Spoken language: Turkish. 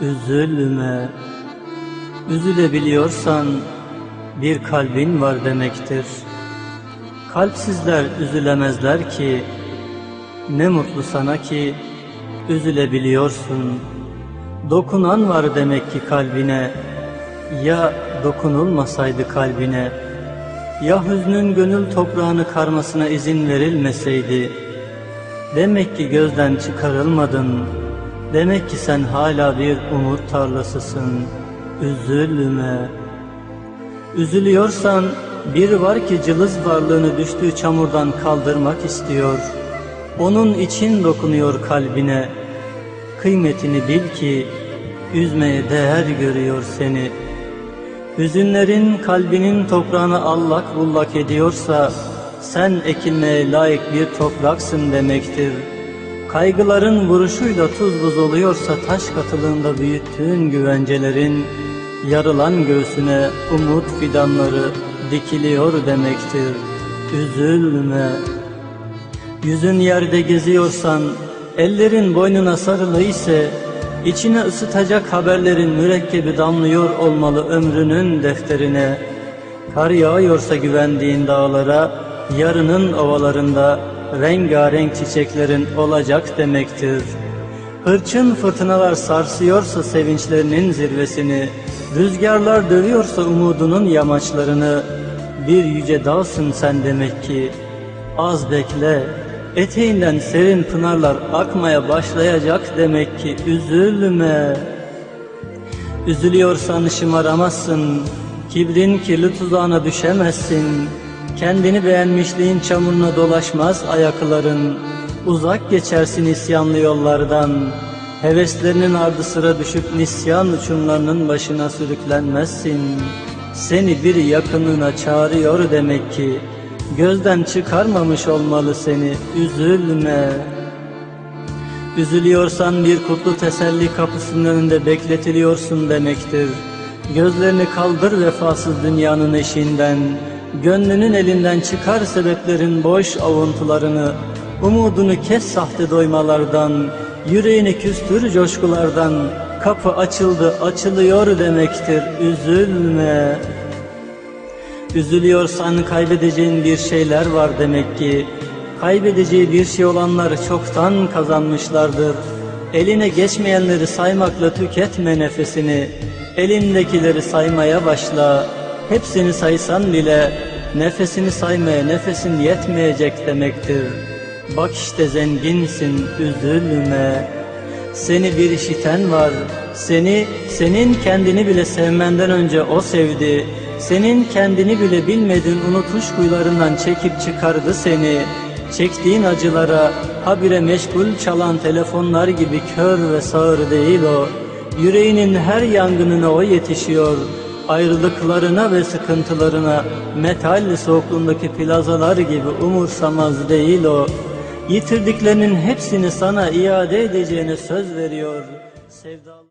Üzülme. Üzülebiliyorsan bir kalbin var demektir. Kalpsizler üzülemezler ki ne mutlu sana ki üzülebiliyorsun. Dokunan var demek ki kalbine. Ya dokunulmasaydı kalbine. Ya hüznün gönül toprağını karmasına izin verilmeseydi. Demek ki gözden çıkarılmadın. Demek ki sen hala bir umut tarlasısın. Üzülme. Üzülüyorsan bir var ki cılız varlığını düştüğü çamurdan kaldırmak istiyor. Onun için dokunuyor kalbine. Kıymetini bil ki üzmeye değer görüyor seni. Hüzünlerin kalbinin toprağını allak bullak ediyorsa sen ekilmeye layık bir topraksın demektir. Kaygıların vuruşuyla tuz buz oluyorsa taş katılığında büyüttüğün güvencelerin yarılan göğsüne umut fidanları dikiliyor demektir. Üzülme. Yüzün yerde geziyorsan, ellerin boynuna sarılı ise, içine ısıtacak haberlerin mürekkebi damlıyor olmalı ömrünün defterine. Kar yağıyorsa güvendiğin dağlara, yarının ovalarında rengarenk çiçeklerin olacak demektir. Hırçın fırtınalar sarsıyorsa sevinçlerinin zirvesini, rüzgarlar dövüyorsa umudunun yamaçlarını, bir yüce dağsın sen demek ki. Az bekle, eteğinden serin pınarlar akmaya başlayacak demek ki üzülme. Üzülüyorsan şımaramazsın, kibrin kirli tuzağına düşemezsin. Kendini beğenmişliğin çamuruna dolaşmaz ayakların. Uzak geçersin isyanlı yollardan. Heveslerinin ardı sıra düşüp nisyan uçumlarının başına sürüklenmezsin. Seni bir yakınına çağırıyor demek ki. Gözden çıkarmamış olmalı seni, üzülme. Üzülüyorsan bir kutlu teselli kapısının önünde bekletiliyorsun demektir. Gözlerini kaldır vefasız dünyanın eşiğinden. Gönlünün elinden çıkar sebeplerin boş avuntularını. Umudunu kes sahte doymalardan. Yüreğini küstür coşkulardan. Kapı açıldı, açılıyor demektir. Üzülme. Üzülüyorsan kaybedeceğin bir şeyler var demek ki. Kaybedeceği bir şey olanlar çoktan kazanmışlardır. Eline geçmeyenleri saymakla tüketme nefesini. Elindekileri saymaya başla. Hepsini saysan bile nefesini saymaya nefesin yetmeyecek demektir. Bak işte zenginsin üzülme. Seni bir işiten var. Seni, senin kendini bile sevmenden önce o sevdi. Senin kendini bile bilmediğin unutuş kuyularından çekip çıkardı seni. Çektiğin acılara habire meşgul çalan telefonlar gibi kör ve sağır değil o. Yüreğinin her yangınına o yetişiyor. Ayrılıklarına ve sıkıntılarına metal soğukluğundaki plazalar gibi umursamaz değil o. Yitirdiklerinin hepsini sana iade edeceğine söz veriyor. Sevdalı